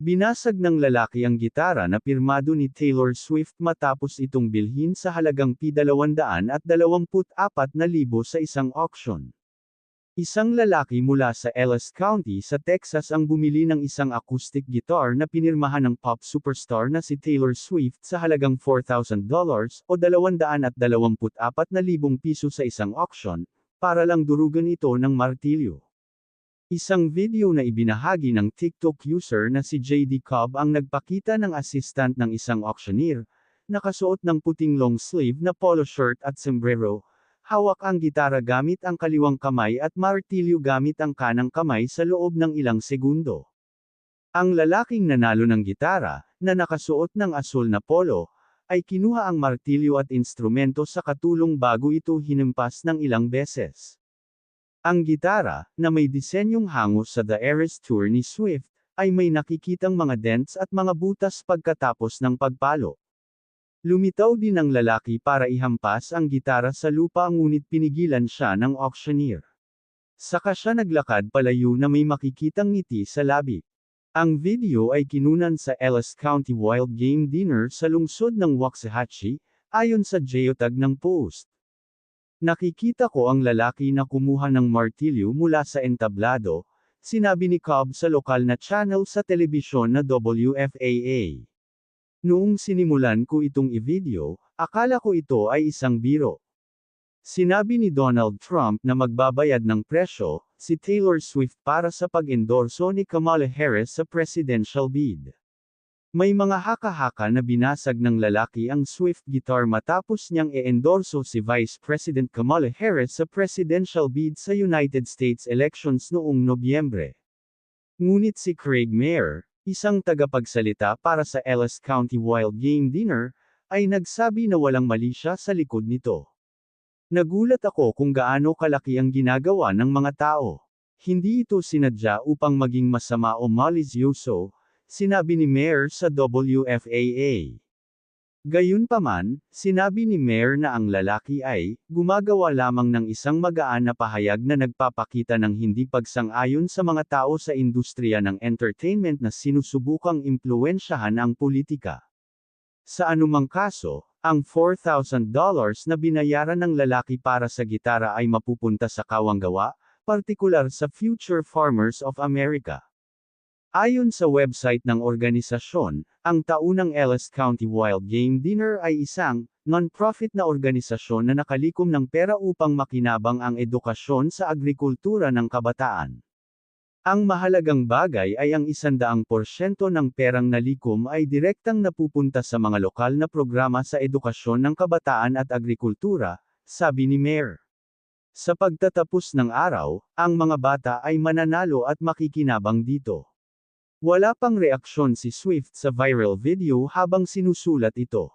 Binasag ng lalaki ang gitara na pirmado ni Taylor Swift matapos itong bilhin sa halagang P224,000 sa isang auction. Isang lalaki mula sa Ellis County sa Texas ang bumili ng isang acoustic guitar na pinirmahan ng pop superstar na si Taylor Swift sa halagang $4,000 o 224,000 piso sa isang auction, para lang durugan ito ng martilyo. Isang video na ibinahagi ng TikTok user na si JD Cobb ang nagpakita ng assistant ng isang auctioneer, nakasuot ng puting long sleeve na polo shirt at sombrero, hawak ang gitara gamit ang kaliwang kamay at martilyo gamit ang kanang kamay sa loob ng ilang segundo. Ang lalaking nanalo ng gitara, na nakasuot ng asul na polo, ay kinuha ang martilyo at instrumento sa katulong bago ito hinimpas ng ilang beses. Ang gitara, na may disenyong hango sa The Eras Tour ni Swift, ay may nakikitang mga dents at mga butas pagkatapos ng pagpalo. Lumitaw din ang lalaki para ihampas ang gitara sa lupa ngunit pinigilan siya ng auctioneer. Saka siya naglakad palayo na may makikitang ngiti sa labi. Ang video ay kinunan sa Ellis County Wild Game Dinner sa lungsod ng Waxahachie, ayon sa geotag ng post. Nakikita ko ang lalaki na kumuha ng martilyo mula sa entablado, sinabi ni Cobb sa lokal na channel sa telebisyon na WFAA. Noong sinimulan ko itong i-video, akala ko ito ay isang biro. Sinabi ni Donald Trump na magbabayad ng presyo, si Taylor Swift para sa pag-endorso ni Kamala Harris sa presidential bid. May mga haka-haka na binasag ng lalaki ang Swift guitar matapos niyang e-endorso si Vice President Kamala Harris sa presidential bid sa United States elections noong Nobyembre. Ngunit si Craig Mayer, isang tagapagsalita para sa Ellis County Wild Game Dinner, ay nagsabi na walang mali siya sa likod nito. Nagulat ako kung gaano kalaki ang ginagawa ng mga tao. Hindi ito sinadya upang maging masama o malisyoso, sinabi ni Mayor sa WFAA. Gayunpaman, sinabi ni Mayor na ang lalaki ay, gumagawa lamang ng isang magaan na pahayag na nagpapakita ng hindi pagsang-ayon sa mga tao sa industriya ng entertainment na sinusubukang impluensyahan ang politika. Sa anumang kaso, ang $4,000 na binayaran ng lalaki para sa gitara ay mapupunta sa kawanggawa, partikular sa Future Farmers of America. Ayon sa website ng organisasyon, ang taunang Ellis County Wild Game Dinner ay isang non-profit na organisasyon na nakalikom ng pera upang makinabang ang edukasyon sa agrikultura ng kabataan. Ang mahalagang bagay ay ang isandaang porsyento ng perang nalikom ay direktang napupunta sa mga lokal na programa sa edukasyon ng kabataan at agrikultura, sabi ni Mayor. Sa pagtatapos ng araw, ang mga bata ay mananalo at makikinabang dito. Wala pang reaksyon si Swift sa viral video habang sinusulat ito.